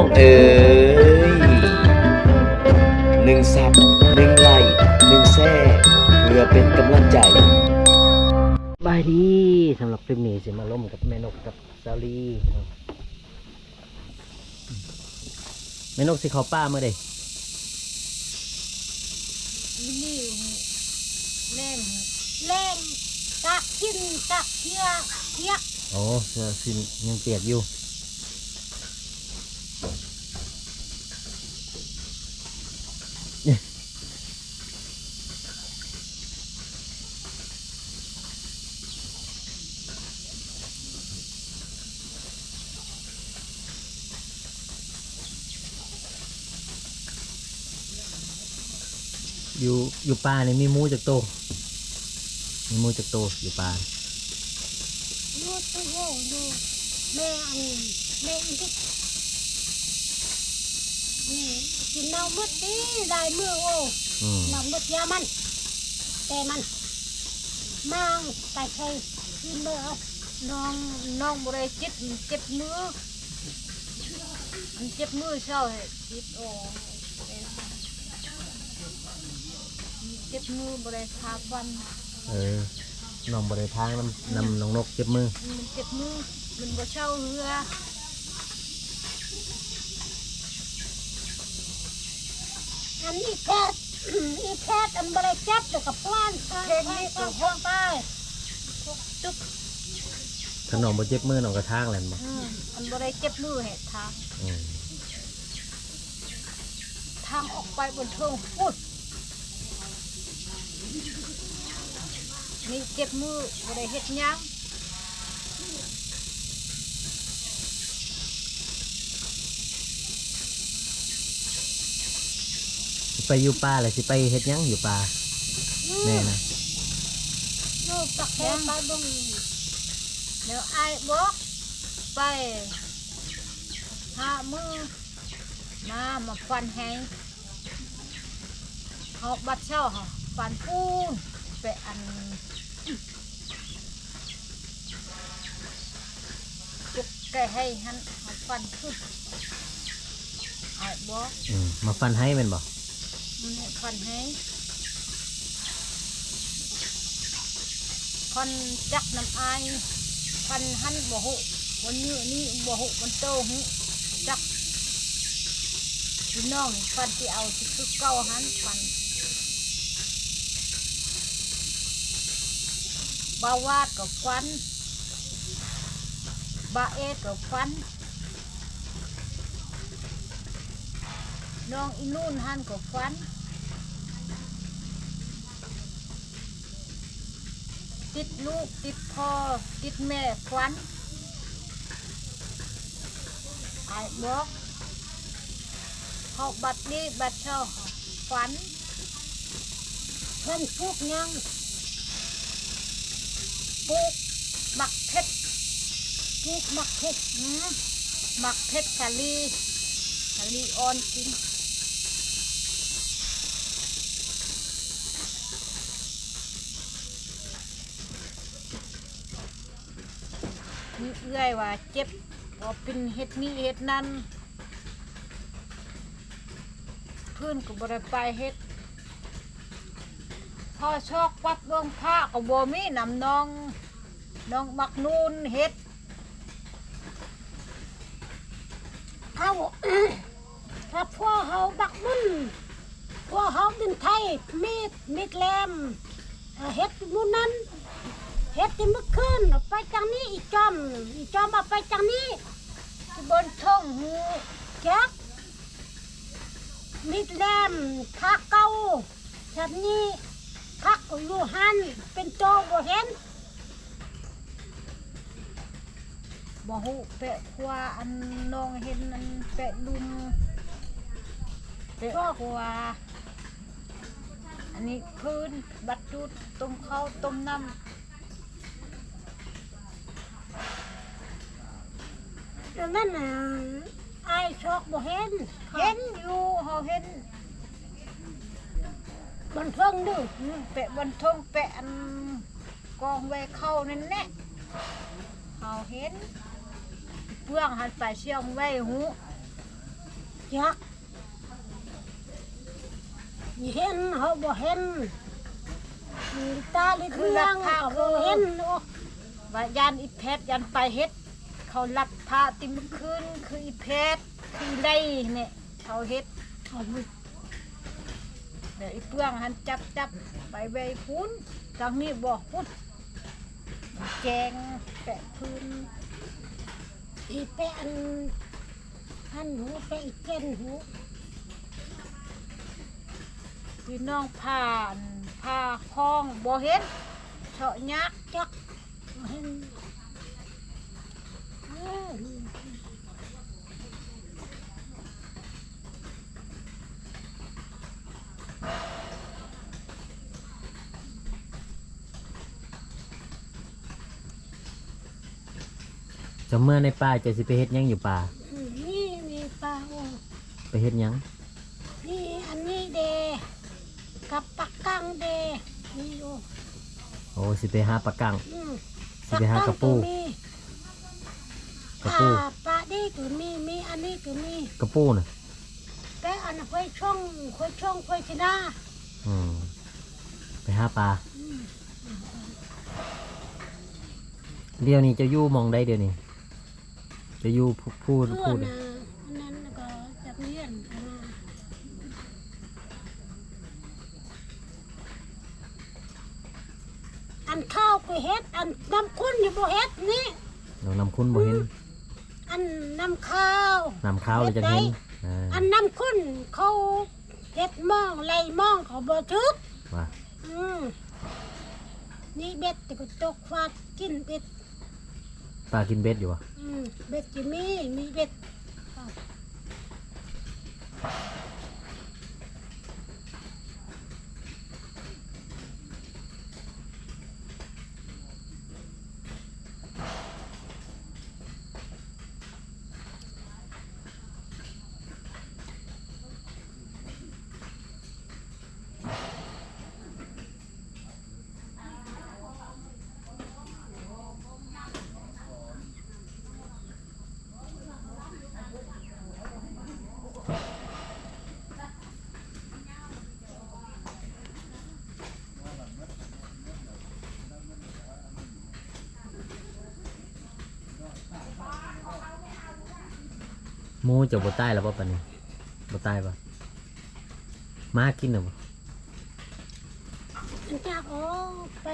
องเอ๋ยหนึ่งซับหนึ่งไลค์หนึ่งแซ่เพื่อเป็นกำลังใจบายดีสำหรับคลิปนี้สิมาล่มกับแม่นกกับซาลีครับแม่นกสิเขาป้าเมื่อใดนี่เล่นเล่นกักกินกักเที่ยเที่ยโอ้เสื้อสินยังเปียกอยู่ อยู่อยู่ป่านี่มีหมูจากโตมีหมูจากโตอยู่ป่า ลูกตัวโง่ลูกแม่อันแม่อีกนี่กิน เน่ามืดดีได้มือโอ้อืมเน่ามืดยามัน แต่มันมังไก่ไข่กินเบอเอาน้องน้องบริจิตเจ็บมือมันเจ็บมือเศร้าเลยจิตโอ้เจ็บมือบริทาวันเออน้องบริทางนำนำน้องนกเจ็บมือมันเจ็บมือมันบ่เช่าเรือ อันนี้แพทย์อีแพทย์อันบริจับเดียวกับพลานเพลงนี้ตัวห้องใต้จุกถ้าน้องบ่เจ็บมือน้องกระทางแหละบ่อืมอันบริเจ็บมือเหตุทางอืมทางออกไปบนเทิงอุ้ยนี่เจ็บมือบริเฮ็ดยัง สิ ไปอยู่ป่าเลยสิไปเฮ็ดหยังอยู่ป่าแม่นะลูกตักแค่ไปเบึงเดี๋ยวไอ้ายบอกไปหามือมามาฟันแหงเขาบัดเช่าเขาฟันปูนไปอันจุกแกให้หันเขาฟันขึ้นไอ้ายบอกอืมมาฟันให้แม่นบ่ มันให้ฟันให้ฟันจักน้ำอายฟันหันบ่หุวันนี้นี่บ่หุมันโตหุจักพี่น้องนี่ฟันที่เอาที่คือเก้าหันฟันบาวาดกับฟันบาเอกับฟัน น้องอีนู่นหันกับฟัน ติดลูกติดพ่อติดแม่ควันไอ้บอกเขาบัดนี้บัดเช่าควันเพิ่นปลูกยังปลูกหมักเพชรปลูกหมักเพชรหมักเพชรกะลีกะลีออนกิน นี่เอื้อยว่าเจ็บว่าเป็นเห็ดนี้เห็ดนั้นเพื่อนก็บริไปเห็ดพ่อชอกวัดเบื้องผ้าก็บ่มีนำน้องน้องมักนูนเห็ดเขาถ้าพ่อเขาบักมุนพ่อเขาเป็นไทยมีดมีดแหลมเอ่อเห็ดมุนนั้น ฮ็ดที่เมื่อคืนเอาไปจังนี้อีจอมอีจอมเอาไปจังนี้ที่บนท้องหูแจักมิดแลมทักเก่าฉันนี้ทักอยู่หันเป็นโตบ่เห็นบ่ฮู้แปะขวาอันน้องเห็นอันแปะลุมแปะขวาอันนี้คืนบัดจุดต้มข้าวต้มน้ำ นั่นน่ะไอ้ชอกบ่เห็นเห็นอยู่เฮาเห็นบนเทิงดูอืมแปะบนเทิงแปะอันกองไว้เข้านั่นแหละเฮาเห็นเปลืองหันไปเชียงไว้หูยักเห็นเขาบ่เห็นมีตาลิดเมืองเขาบ่เห็นโอ้ ว่ายันอีเพชรยันไปเฮ็ด เขาลัด พาติมอคืนคืออีเพชรคือไดเนี่ยเขาเฮ็ดเขาบ่เดี๋ยวอีเปื้องหันจับจับไปไว้พุ้นทางนี้บอกพุ้นแกงแปะพื้นอีแปะอันอันหูแปะอีเจนหูพี่น้องผ่านผ่าคลองบ่เห็นเฉาะยักจักเห็นเออ จะเมื่อในป่าจะสิไปเฮ็ดหยังอยู่ป่าอืมนี่มีปลาโอ้ไปเฮ็ดหยัง นี่อันนี้เดกับปักกังเดนี่โอ้โอ้สิไปหาปลากัง อืมสิไปหากระปูมีกระปู อ่าปลาดีก็มีมีอันนี้ก็มีกระปูน่ะ แต่อันค่อยช่องค่อยช่องค่อยชนะอืมไปหาปลาอืมเดี๋ยวนี้จะอยู่หมองใดเดี๋ยวนี้ จะอยู่ผู้พูดเพื่อพูดนะอันนั้นก็จะเลี้ยนกันนะอันข้าวก็เฮ็ด อันน้ำข้นอยู่บ่เฮ็ดนี่เรานำคุณบ่เห็นอันน้ำข้าวนำข้าวเลยจังเห็นอ่าอันน้ำข้นเขาเฮ็ดหมองไล่หมองเขาบ่ทึกว่าอืมนี่เบ็ดแต่ก็ตกฟาดกินเบ็ด ปลากินเบ็ดอยู่วะอืมเบ็ดกินมีมีเบ็ด หมูจะบ่ตายแล้วป่ะปะนี่บ่ตายป่ะมากินหรอบ่อันจากโอ้ไป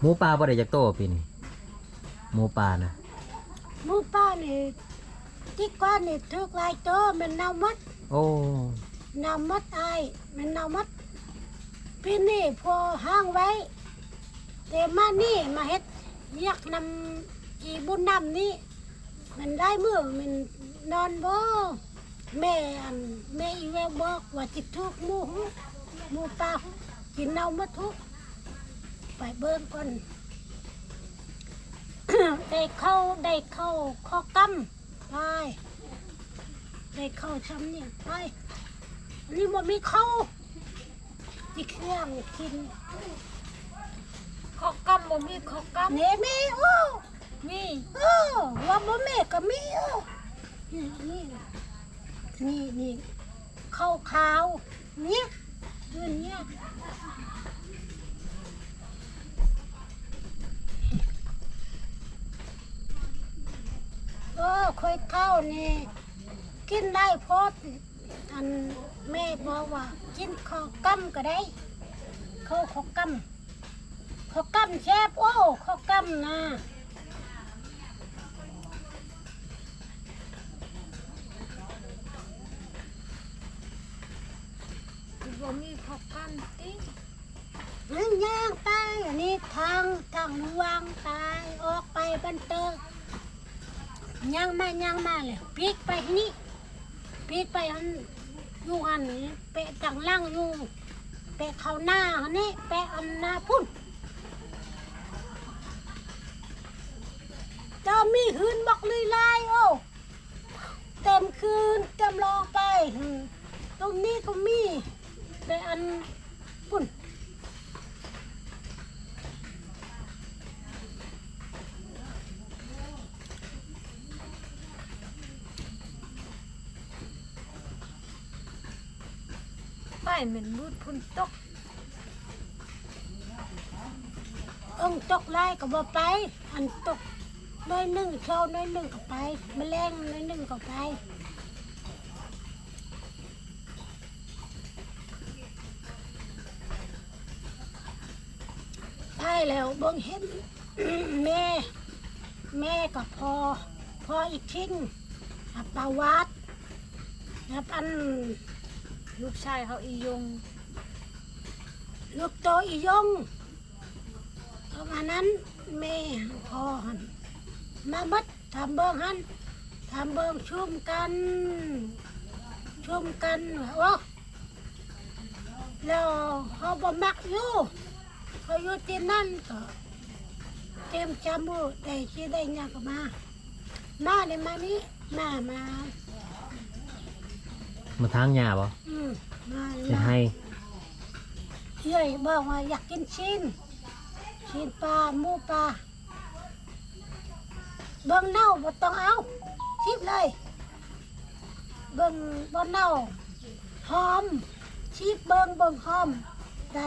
หมูปลาบ่ได้จักโตปีนี้หมูปลานะหมูป้านี่ที่ก้อนนี่ทุกหลายตัวมันเน่ามัดโอ้เน่ามัดไอมันน่ามัดพี่นี่พอห้างไว้ แต่มานี่มาเฮ็ดอยากนำอีบุญนำนี่มันได้มือมันนอนบ่แม่แม่อีแววบอกว่าจิตทุกมูหุหมูปลากินเน่ามัดทุกไปเบิ่งก่อนได้เข้าได้เข้าข้อกำไปได้เข้าช้ำเนี่ยไป นนี้มันมีเข้าที่เครื่องกินเขากำบ่มีเขากเนี่ยมีโอ้ำมีโอ้ว่าบ่แม่ก็มีโอ้นี่นี่นี่นี่เข้าขาวเนี่ยตัวเนี้ยโอ้ค่อยเข้านี่กินได้เพราะ อันแม่บอกว่ากินข้าวกั้มก็ได้ข้าวข้าวกั้มข้าวกั้มแซ่บโอ้ข้าวกั้มนะบ่มีเขากำตินั่งย่างไปอันนี้ทางทางลวงตายออกไปบันเตอย่างมาย่างมาเลยพลิกไปนี่ พลิกไปอันอยู่อันนี้เปะต่างล่างอยู่เปะเขาหน้าอันนี้เปะอันหน้าพุ่นจะมีหืนบอกลีลายโอ้เต็มคืนเต็มรองไปหืมตรงนี้ก็มีเปะอัน ไป เหม็นบูดพุ่นตกองตกไล่ก็บ่ไป อันตกน้อยหนึ่งเช้าน้อยหนึ่งก็ไปแมลงน้อยหนึ่งก็ไปไปแล้วเบิ่งเห็นแม่ แม่กับพอพออีกทิ้งอะปาวัดแล้วอัน ลูกชายเขาอียง ลูกโตอียงเอามานั้นแม่พอหันมาบัดทำเบิ่งหันทำเบิ่งชุมกันชุมกันว่าแล้วเขาบ่มักอยู่เขาอยู่ที่นั่นก็เตรียมจำมือได้ที่ได้ยังก็มา มาเลยมานี้มามา มาทางหญ้าบ่อืมมาเลยเฮ็ดมาให้เฮ้ยบอกว่าอยากกินชิ้นชิ้นปลาหมูปลาเบิ่งเน่าบ่ต้องเอาทิบเลย เบิ่งบ่เน่าหอมชีบเบิ่งเบิ่งหอมได้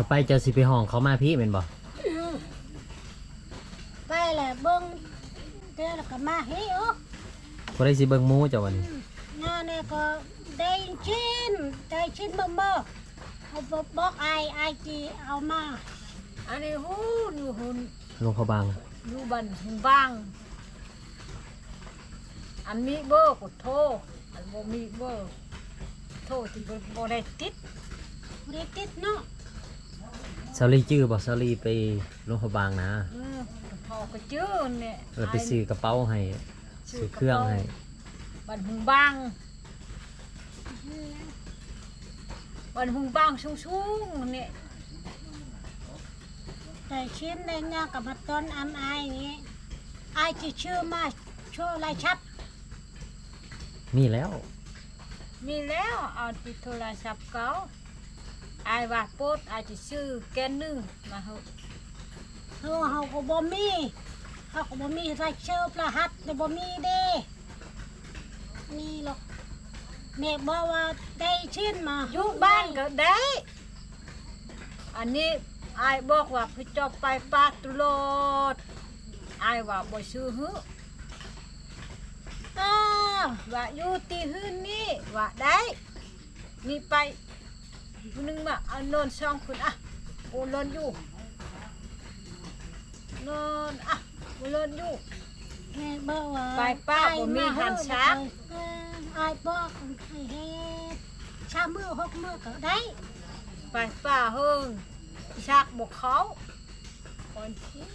จะไปเจ้าสิไปห้องเขามาพี่แม่นบ่อื้อไปแหละเบิ่งเดี๋ยวแล้วก็มาเฮ้ยโอ้บ่ได้สิเบิ่งหมูเจ้าวันนี้งานเนี่ยก็ได้ชิ้นได้ชิ้นเบิ่งบ่เอาบอกบอกไอไอจีเอามาอันนี้หูอยู่หุ่นลงเขาบางอยู่บันหุ่นบาง อันมีเบอร์กดโทรอันบ่มีเบอร์โทรที่บ่บ่ได้ติดบ่ได้ติดเนาะ ซาลีจื้อบ่ซาลีไปลงเขาบางนะเออพอก็จื้อเนี่ยเออไปซื้อกระเป๋าให้ซื้อเครื่องให้บันหุ่นบางบันหุ่นบางสูงๆเนี่ยแต่ชิ้นในเนี่ยกับมาต้นอันไออย่างงี้ไอจะชื่อมาโชว์ลายชัดมีแล้ว มีแล้วเอาที่โทรศัพท์เขา อายว่าโพดอายจะซื้อแกนหนึงมาเฮาเฮาเฮาก็บ่มีเฮาก็บ่มีรายชื่อประหัสแต่บ่มีเด้นี่หรอกแม่บอกว่าได้ชิ้นมาอยู่บ้านก็ได้ อันนี้อายบอกว่าพี่จอบไปปากตลอดอายว่าบ่ซื้อหื้ออ้าวว่าอยู่ที่หื้อนี่ว่าได้นี่ไป ผู้หนึงมาเอานอนสองคนอะโอ้นอนอยู่นอนอะโอ้นอนอยู่แม่บอกว่าไปป้าบ่มีหันช้างเอออายบอกให้เฮ็ดชามือหกมือก็ได้ไปป่าเฮิงชักบกเขาคนที่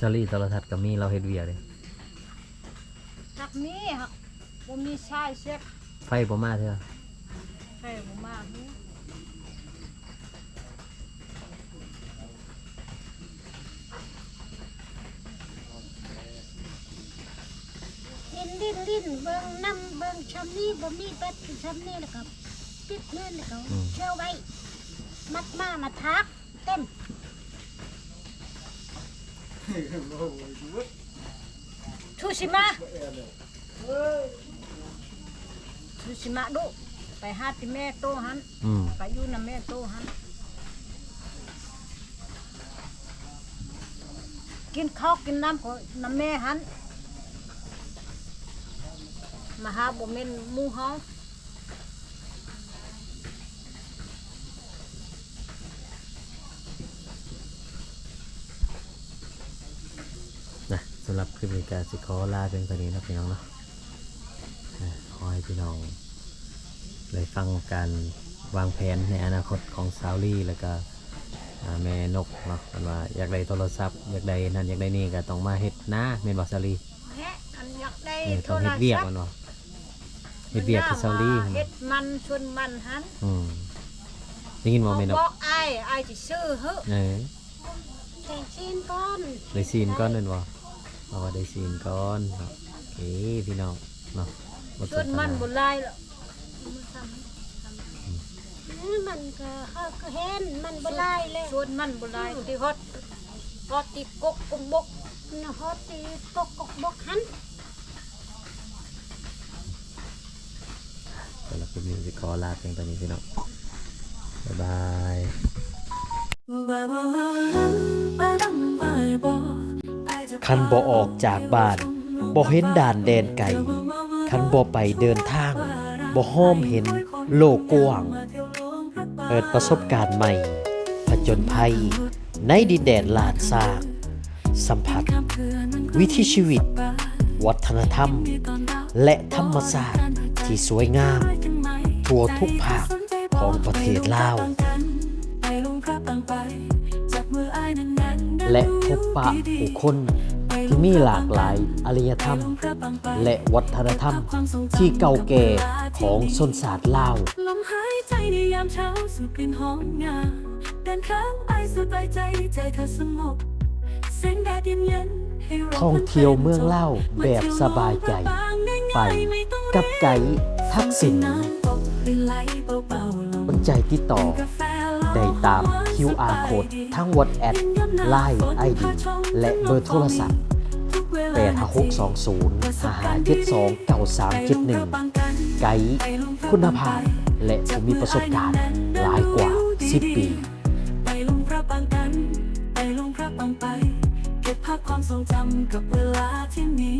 ซาลีโทรทัศน์ก็มีเราเฮ็ดเวียเลยชักนี้ครับบ่มีชายเช็คไฟบ่มาเถอะ ใครบ่มาหูลิ้นลิ้นลิ้นเบิ่งน้ำเบิ่งชำนี้บ่มีแบตคือชำนี้แล้วก็ปิดเนื่นแล้วก็เชื่อไว้ มัดมามาทักเต็ม ทูชิมาทูชิมาดุ หาที่แม่โตหันอืมไปอยู่นำแม่โตหันกินข้าวกินน้ำก็นำแม่หันมาหาบ่แม่นหมู่เฮานะสำหรับคลิปนี้ก็สิขอลาเพียงเท่านี้นะพี่น้องเนาะอ่าขอให้พี่น้อง เลยฟังการวางแผนในอนาคตของซาวลี่แล้วก็อ่าแม่นกเนาะกันว่าอยากได้โทรศัพท์อยากได้นั่นอยากได้นี่ก็ต้องมาเฮ็ดนะแม่นบ่ซาวลี่แฮะอันอยากได้เออต้องเฮ็ดเวียกมันบ่เฮ็ดเวียกคือซาวลี่เฮ็ดมันชวนมันหันอืมได้ยินบ่แม่นกบอกอ้ายอ้ายสิซื้อเฮ้อเออใส่ชิ้นก้อนได้ซีนก่อนนั่นบ่เอาว่าได้ซีนก่อนเนาะโอเคพี่น้องเนาะบ่ชวนมันบ่หลายหรอกอื มมันก็เขาก็เห็นมันบ่ไล่เลยชวนมันบ่หลายที่ฮอดฮอดติกกกุมบกนะฮอดตีกกกกบกหันสำหรับคลิปนี้สิขอลาเพียงเท่านี้พี่น้องบ๊ายบายคันบ่ออกจากบ้านบ่เห็นด่านแดนไกลคันบ่ไปเดินทาง บ่ห้อมเห็นโลกกว้าง เปิดประสบการณ์ใหม่ ผจญภัย ในดินแดนลาดซาก สัมผัส วิถีชีวิต วัฒนธรรม และธรรมศาสตร์ที่สวยงาม ทั่วทุกภาคของประเทศลาว และพบปะผู้คนที่มีหลากหลายอารยธรรม และวัฒนธรรมที่เก่าแก่ ของชนชาติลาวลมหายใจในยามเช้าสูดกลิ่นหอมงาเดินข้ามไอสุดใบใจใจเธอสงบแสงแดดเย็นเย็นๆให้เราท่องเที่ยวเมืองเล่าวแบบสบายใจ ไปกับไกด์ทักษิณน้ำตกหรือไหลเบาๆลงสนใจติดต่อกาแฟร้อนได้ตาม QR code ทั้ง WhatsApp Line ID และเบอร์โทรศัพท์ทุกเวลา8620 5572 9371 ไกด์คุณภาพ และผู้มีประสบการณ์หลายกว่า 10 ปีไปลงพระบางกันไปลงพระบางไป เก็บภาพความทรงจำกับเวลาที่มี